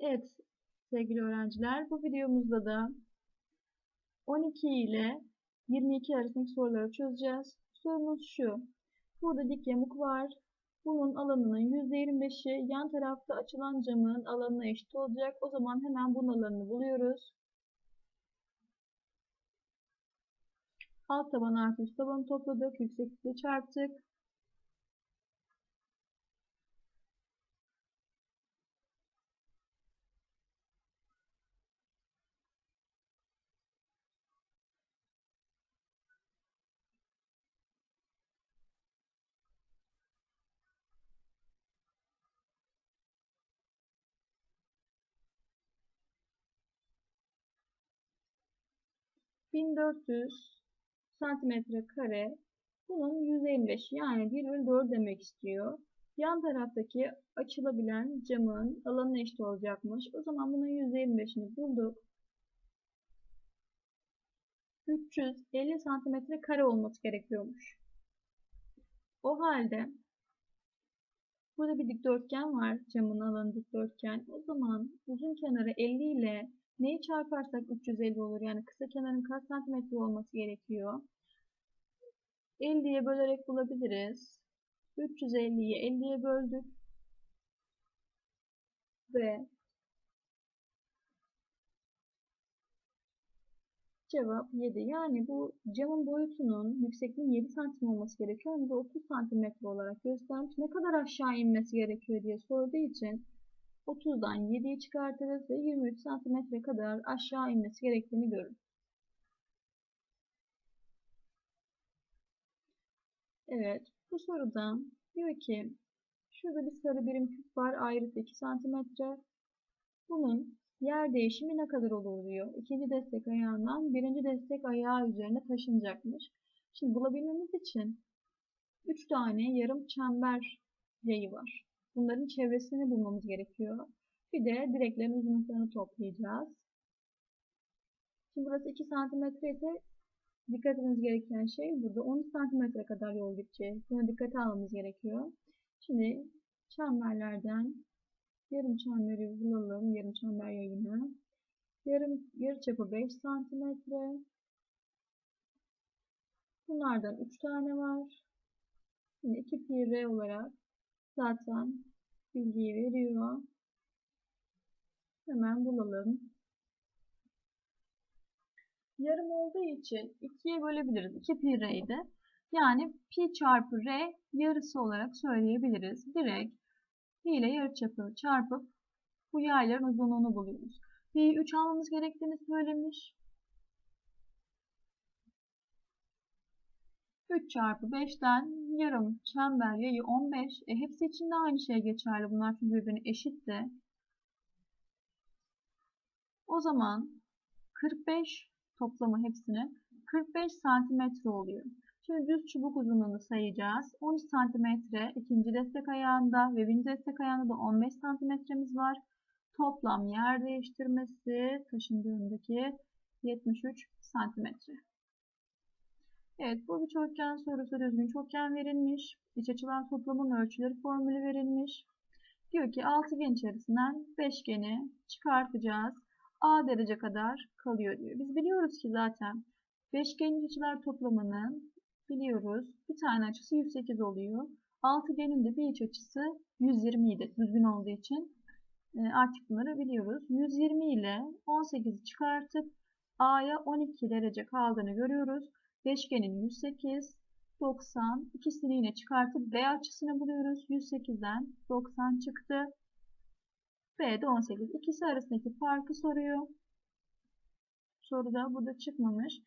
Evet sevgili öğrenciler bu videomuzda da 12 ile 22 arasındaki soruları çözeceğiz. Sorumuz şu. Burada dik yamuk var. Bunun alanının %25'i yan tarafta açılan camın alanına eşit olacak. O zaman hemen bunun alanını buluyoruz. Alt taban artı üst tabanı topladık. Yükseklikle çarptık. 1400 santimetre kare bunun 155 yani 1 bölü 4 demek istiyor. Yan taraftaki açılabilen camın alanı eşit olacakmış. O zaman bunun 125'ini bulduk. 350 santimetre kare olması gerekiyormuş. O halde burada bir dikdörtgen var. Camın alanı dikdörtgen. O zaman uzun kenarı 50 ile Neyi çarparsak 350 olur. Yani kısa kenarın kaç santimetre olması gerekiyor? 50'ye bölerek bulabiliriz. 350'yi 50'ye böldük. Ve cevap 7. Yani bu camın boyutunun yüksekliğinin 7 santim olması gerekiyor. Hem de 30 santimetre olarak göstermiş. Ne kadar aşağı inmesi gerekiyor diye sorduğu için 30'dan 7'yi çıkartırız ve 23 cm kadar aşağı inmesi gerektiğini görün. Evet, bu soruda diyor ki şurada bir sarı birim küp var ayrıtı 2 cm. Bunun yer değişimi ne kadar olur diyor. İkinci destek ayağından birinci destek ayağı üzerine taşınacakmış. Şimdi bulabilmemiz için 3 tane yarım çember yayı var. Bunların çevresini bulmamız gerekiyor. Bir de direklerin uzunluklarını toplayacağız. Şimdi burası 2 cm ise dikkat etmemiz gereken şey burada 10 cm kadar yol gideceğiz. Buna dikkate almamız gerekiyor. Şimdi çemberlerden yarım çemberi bulalım. Yarım çember yayını. Yarım, yarı çapı 5 cm. Bunlardan 3 tane var. Şimdi 2 pi r olarak zaten bilgiyi veriyor. Hemen bulalım. Yarım olduğu için 2'ye bölebiliriz. 2 pi r'yi de. Yani pi çarpı r yarısı olarak söyleyebiliriz. Direkt pi ile yarıçapı çarpıp bu yayların uzunluğunu buluyoruz. Pi 3 almamız gerektiğini söylemiş. 3 çarpı 5'ten yarım çember yayı 15. E, hepsi için de aynı şey geçerli. Bunlar çünkü birbirine eşitti. O zaman 45 toplamı hepsini 45 santimetre oluyor. Şimdi düz çubuk uzunluğunu sayacağız. 13 santimetre ikinci destek ayağında ve birinci destek ayağında da 15 santimetremiz var. Toplam yer değiştirmesi taşındığındaki 73 santimetre. Evet bu bir çokgen sorusu düzgün çokgen verilmiş. İç açılar toplamının ölçüleri formülü verilmiş. Diyor ki altıgen içerisinden beşgeni çıkartacağız. A derece kadar kalıyor diyor. Biz biliyoruz ki zaten beşgenin açılar toplamını biliyoruz. Bir tane açısı 108 oluyor. Altıgenin de bir iç açısı 120 idi. Düzgün olduğu için e, artık bunları biliyoruz. 120 ile 18'i çıkartıp A'ya 12 derece kaldığını görüyoruz. Beşgenin 108, 90 ikisini yine çıkartıp B açısını buluyoruz. 108'den 90 çıktı. B de 18. İkisi arasındaki farkı soruyor. Soruda burada çıkmamış.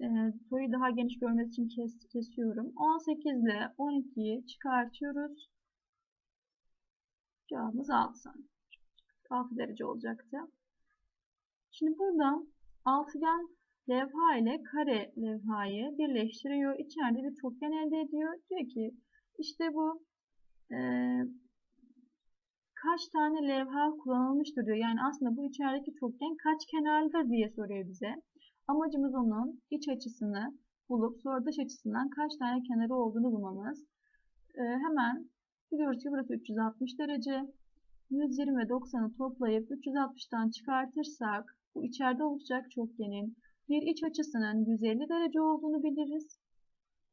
E, soruyu daha geniş görmesi için kes, kesiyorum. 18 ile 12'yi çıkartıyoruz. Cevabımız 6 santim. 6 derece olacaktı. Şimdi burada altıgen levha ile kare levhayı birleştiriyor. İçeride bir çokgen elde ediyor. Diyor ki işte bu e, kaç tane levha kullanılmıştır diyor. Yani aslında bu içerideki çokgen kaç kenarlıdır diye soruyor bize. Amacımız onun iç açısını bulup sonra dış açısından kaç tane kenarı olduğunu bulmamız. Ee, hemen biliyoruz ki burası 360 derece. 120 ve 90'ı toplayıp 360'tan çıkartırsak bu içeride olacak çokgenin bir iç açısının 150 derece olduğunu biliriz.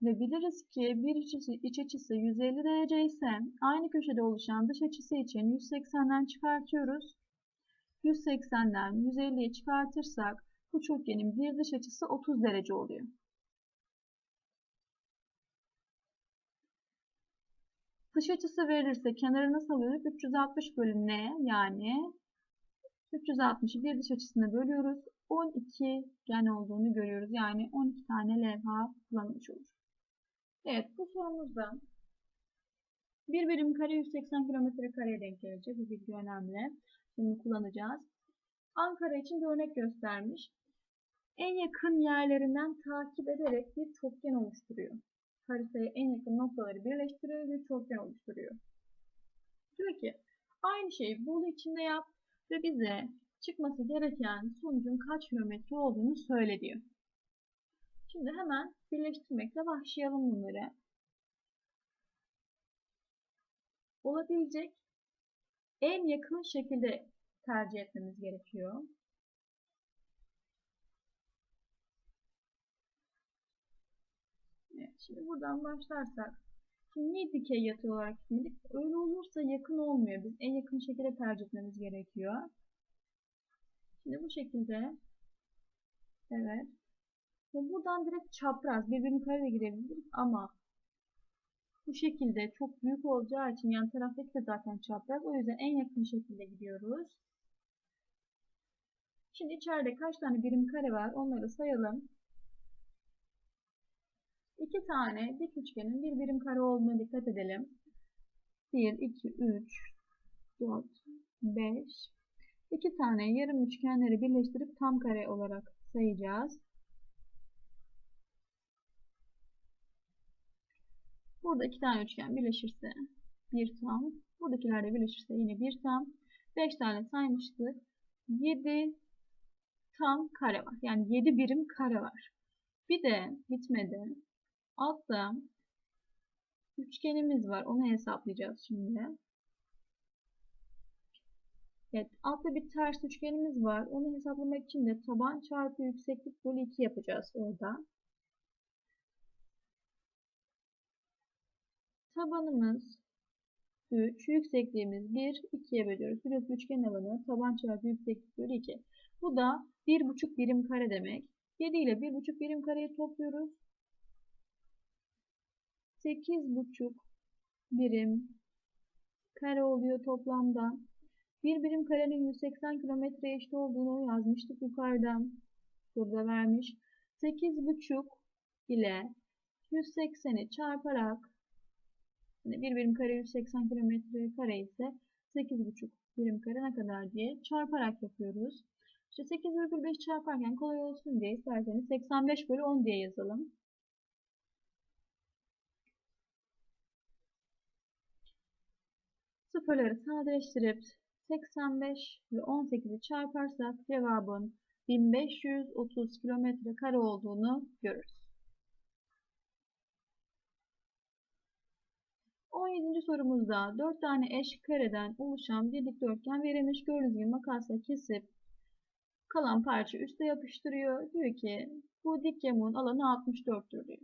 Ve biliriz ki bir iç açısı, iç açısı 150 derece ise aynı köşede oluşan dış açısı için 180'den çıkartıyoruz. 180'den 150'ye çıkartırsak bu çokgenin bir dış açısı 30 derece oluyor. Dış açısı verilirse kenarı nasıl alıyorduk? 360 bölü n yani 360'ı bir dış açısına bölüyoruz. 12 gen olduğunu görüyoruz. Yani 12 tane levha kullanılmış olur. Evet bu sorumuzda bir birim kare 180 kilometre kareye denk gelecek. Bu bilgi önemli. Şimdi kullanacağız. Ankara için bir örnek göstermiş. En yakın yerlerinden takip ederek bir çokgen oluşturuyor. Haritaya en yakın noktaları birleştiriyor ve çokgen oluşturuyor. Diyor ki aynı şeyi Bolu içinde yap ve bize çıkması gereken sonucun kaç kilometre olduğunu söyle diyor. Şimdi hemen birleştirmekle başlayalım bunları. Olabilecek en yakın şekilde tercih etmemiz gerekiyor. Evet, şimdi buradan başlarsak Niye dikey yatay olarak gitmedik? Öyle olursa yakın olmuyor. Biz en yakın şekilde tercih etmemiz gerekiyor. Şimdi bu şekilde evet. Ve buradan direkt çapraz birbirini kare girebiliriz ama bu şekilde çok büyük olacağı için yan taraftaki de zaten çapraz. O yüzden en yakın şekilde gidiyoruz. Şimdi içeride kaç tane birim kare var onları sayalım. İki tane dik üçgenin bir birim kare olduğuna dikkat edelim. 1, 2, 3, 4, 5. İki tane yarım üçgenleri birleştirip tam kare olarak sayacağız. Burada iki tane üçgen birleşirse bir tam. Buradakiler de birleşirse yine bir tam. 5 tane saymıştık. 7 tam kare var. Yani 7 birim kare var. Bir de bitmedi. Altta üçgenimiz var. Onu hesaplayacağız şimdi. Evet, altta bir ters üçgenimiz var. Onu hesaplamak için de taban çarpı yükseklik bölü 2 yapacağız orada. Tabanımız 3, yüksekliğimiz 1, 2'ye bölüyoruz. Burası üçgen alanı, taban çarpı yükseklik bölü 2. Bu da 1,5 birim kare demek. 7 ile 1,5 birim kareyi topluyoruz. 8,5 birim kare oluyor toplamda. Bir birim karenin 180 kilometre eşit olduğunu yazmıştık yukarıdan. Burada vermiş. 8,5 ile 180'i çarparak yani bir birim kare 180 kilometre kare ise 8,5 birim kare ne kadar diye çarparak yapıyoruz. İşte 8,5 çarparken kolay olsun diye isterseniz 85 bölü 10 diye yazalım. Sıfırları sadeleştirip 85 ve 18'i çarparsak cevabın 1530 kilometre kare olduğunu görürüz. 17. sorumuzda 4 tane eş kareden oluşan bir dikdörtgen verilmiş. Gördüğünüz gibi makasla kesip kalan parça üste yapıştırıyor. Diyor ki bu dik yamuğun alanı 64'tür diyor.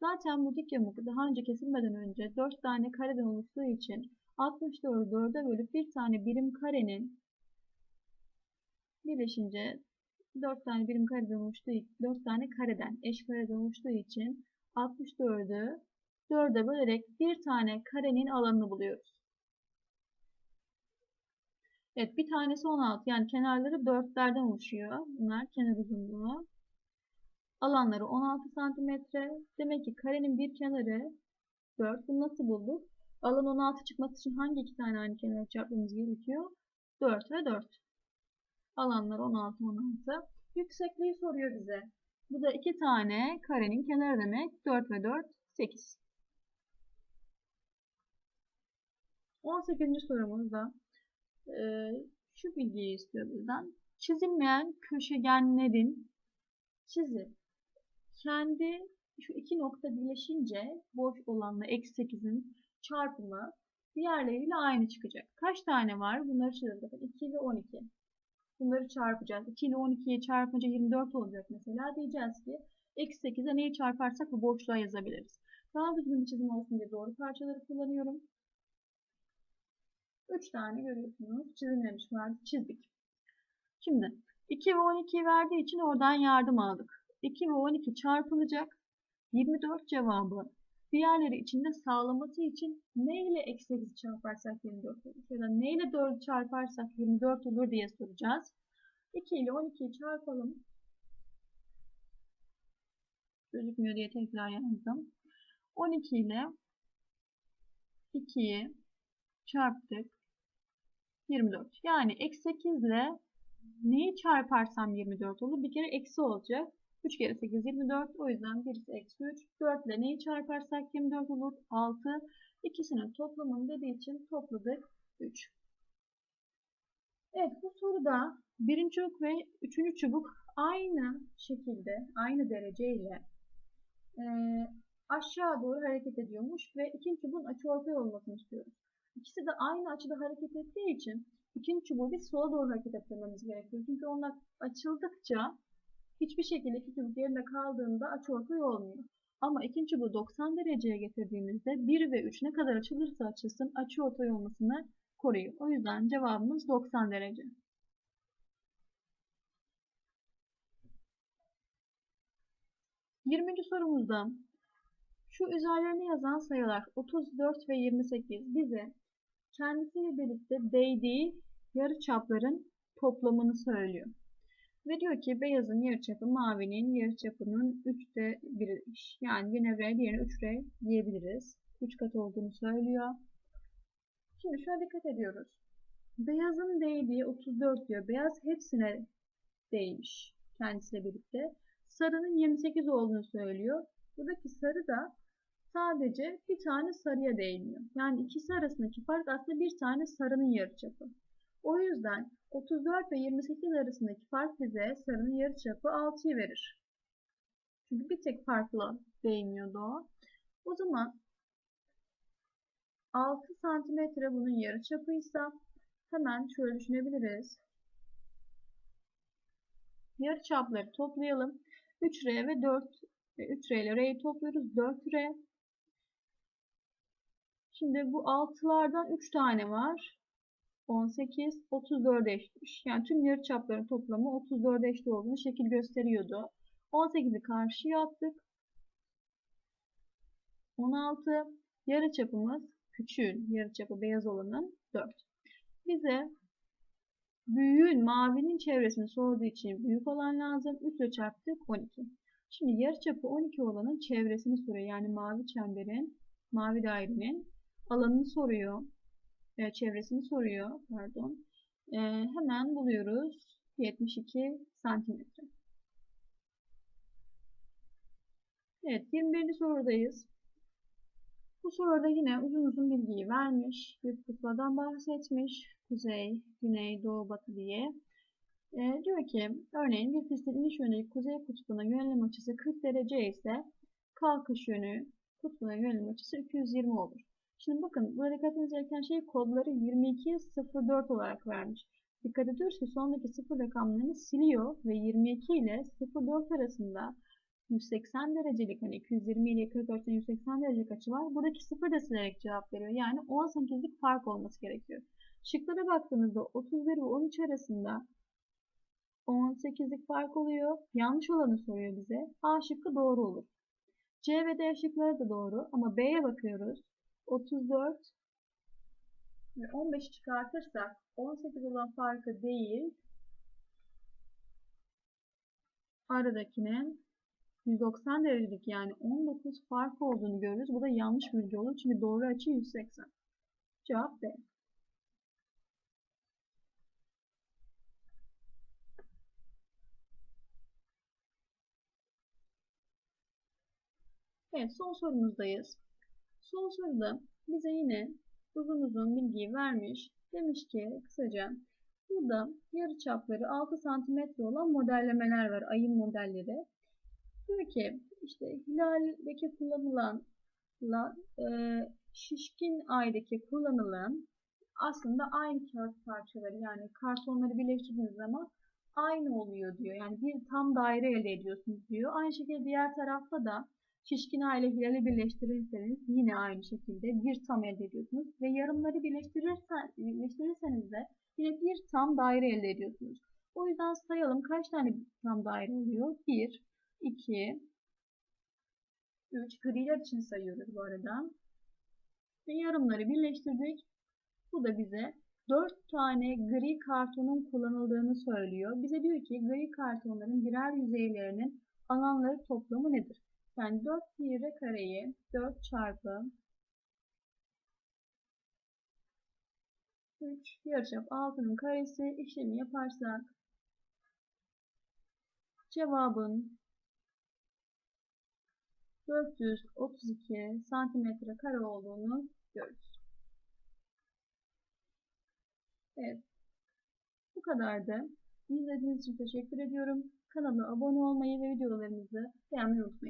Zaten bu dik yamuk daha önce kesilmeden önce 4 tane kareden oluştuğu için 64'ü 4'e bölüp bir tane birim karenin birleşince 4 tane birim kareden oluştuğu 4 tane kareden eş kareden oluştuğu için 64'ü 4'e bölerek bir tane karenin alanını buluyoruz. Evet bir tanesi 16 yani kenarları 4'lerden oluşuyor. Bunlar kenar uzunluğu. Alanları 16 santimetre. Demek ki karenin bir kenarı 4. Bunu nasıl bulduk? Alan 16 çıkması için hangi iki tane aynı kenara çarpmamız gerekiyor? 4 ve 4. Alanlar 16, 16. Yüksekliği soruyor bize. Bu da iki tane karenin kenarı demek. 4 ve 4, 8. 18. sorumuzda e, şu bilgiyi istiyor bizden. Çizilmeyen köşegenlerin çizip kendi şu iki nokta birleşince boş olanla eksi 8'in çarpımı diğerleriyle aynı çıkacak. Kaç tane var? Bunları çizelim. Bakın 2 ve 12. Bunları çarpacağız. 2 ile 12'yi çarpınca 24 olacak mesela. Diyeceğiz ki eksi 8'e neyi çarparsak bu boşluğa yazabiliriz. Daha düzgün bir çizim olsun diye doğru parçaları kullanıyorum. 3 tane görüyorsunuz. Çizilmemiş vardı. Çizdik. Şimdi 2 ve 12'yi verdiği için oradan yardım aldık. 2 ve 12 çarpılacak. 24 cevabı diğerleri içinde sağlaması için ne ile eksi 8 çarparsak 24 olur? Ya da ne ile 4 çarparsak 24 olur diye soracağız. 2 ile 12'yi çarpalım. Gözükmüyor diye tekrar yazdım. 12 ile 2'yi çarptık. 24. Yani eksi 8 ile neyi çarparsam 24 olur? Bir kere eksi olacak. 3 kere 8 24. O yüzden birisi eksi 3. 4 ile neyi çarparsak 24 olur? 6. İkisinin toplamını dediği için topladık 3. Evet bu soruda birinci çubuk ve üçüncü çubuk aynı şekilde, aynı dereceyle e, aşağı doğru hareket ediyormuş ve ikinci çubuğun açıortay olmasını istiyoruz. İkisi de aynı açıda hareket ettiği için ikinci çubuğu biz sola doğru hareket ettirmemiz gerekiyor. Çünkü onlar açıldıkça hiçbir şekilde iki çubuk yerinde kaldığında açıortay olmuyor. Ama ikinci çubuğu 90 dereceye getirdiğimizde 1 ve 3 ne kadar açılırsa açılsın açıortay olmasını koruyor. O yüzden cevabımız 90 derece. Yirminci sorumuzda şu üzerlerine yazan sayılar 34 ve 28 bize kendisiyle birlikte değdiği yarıçapların toplamını söylüyor. Ve diyor ki beyazın yarıçapı mavinin yarıçapının 3'te 1'iymiş. Yani yine R diğerine 3R diyebiliriz. 3 kat olduğunu söylüyor. Şimdi şuna dikkat ediyoruz. Beyazın değdiği 34 diyor. Beyaz hepsine değmiş kendisiyle birlikte. Sarının 28 olduğunu söylüyor. Buradaki sarı da sadece bir tane sarıya değmiyor. Yani ikisi arasındaki fark aslında bir tane sarının yarıçapı. O yüzden 34 ve 28 arasındaki fark bize sarının yarıçapı 6'yı verir. Çünkü bir tek farkla değmiyordu o. O zaman 6 santimetre bunun yarıçapıysa hemen şöyle düşünebiliriz. Yarıçapları toplayalım. 3R ve 4 3R ile R'yi topluyoruz. 4R. Şimdi bu 6'lardan 3 tane var. 18, 34 eşitmiş. Yani tüm yarıçapların toplamı 34 eşit olduğunu şekil gösteriyordu. 18'i karşıya attık. 16 yarıçapımız küçüğün yarıçapı beyaz olanın 4. Bize büyüğün mavinin çevresini sorduğu için büyük olan lazım. 3 ile çarptık 12. Şimdi yarıçapı 12 olanın çevresini soruyor. Yani mavi çemberin, mavi dairenin alanını soruyor. E, çevresini soruyor. Pardon. E, hemen buluyoruz. 72 santimetre. Evet 21. sorudayız. Bu soruda yine uzun uzun bilgiyi vermiş. Bir kutladan bahsetmiş. Kuzey, güney, doğu, batı diye. E, diyor ki örneğin bir pistin iniş yönü kuzey kutbuna yönelim açısı 40 derece ise kalkış yönü kutbuna yönelim açısı 220 olur. Şimdi bakın burada dikkat gereken şey kodları 2204 olarak vermiş. Dikkat ediyoruz ki sondaki sıfır rakamlarını siliyor ve 22 ile 04 arasında 180 derecelik hani 220 ile 44'ten 180 derecelik açı var. Buradaki sıfır da silerek cevap veriyor. Yani 18'lik fark olması gerekiyor. Şıklara baktığınızda 31 ve 13 arasında 18'lik fark oluyor. Yanlış olanı soruyor bize. A şıkkı doğru olur. C ve D şıkları da doğru ama B'ye bakıyoruz. 34 ve 15 çıkartırsak 18 olan farkı değil aradakinin 190 derecelik yani 19 fark olduğunu görürüz. Bu da yanlış bilgi olur. Çünkü doğru açı 180. Cevap B. Evet son sorumuzdayız. Son soruda bize yine uzun uzun bilgiyi vermiş. Demiş ki kısaca burada yarı çapları 6 cm olan modellemeler var. Ayın modelleri. Diyor ki işte hilaldeki kullanılan e, şişkin aydaki kullanılan aslında aynı kağıt parçaları yani kartonları birleştirdiğiniz zaman aynı oluyor diyor. Yani bir tam daire elde ediyorsunuz diyor. Aynı şekilde diğer tarafta da şişkin A ile hilali birleştirirseniz yine aynı şekilde bir tam elde ediyorsunuz. Ve yarımları birleştirirsen, birleştirirseniz de yine bir tam daire elde ediyorsunuz. O yüzden sayalım kaç tane tam daire oluyor? 1, 2, 3. Griler için sayıyoruz bu arada. Ve yarımları birleştirdik. Bu da bize 4 tane gri kartonun kullanıldığını söylüyor. Bize diyor ki gri kartonların birer yüzeylerinin alanları toplamı nedir? Yani 4 pi kareyi 4 çarpı 3 yarıçap 6'nın karesi işlemi yaparsak cevabın 432 santimetre kare olduğunu görürüz. Evet. Bu kadardı. İzlediğiniz için teşekkür ediyorum. Kanala abone olmayı ve videolarımızı beğenmeyi unutmayın.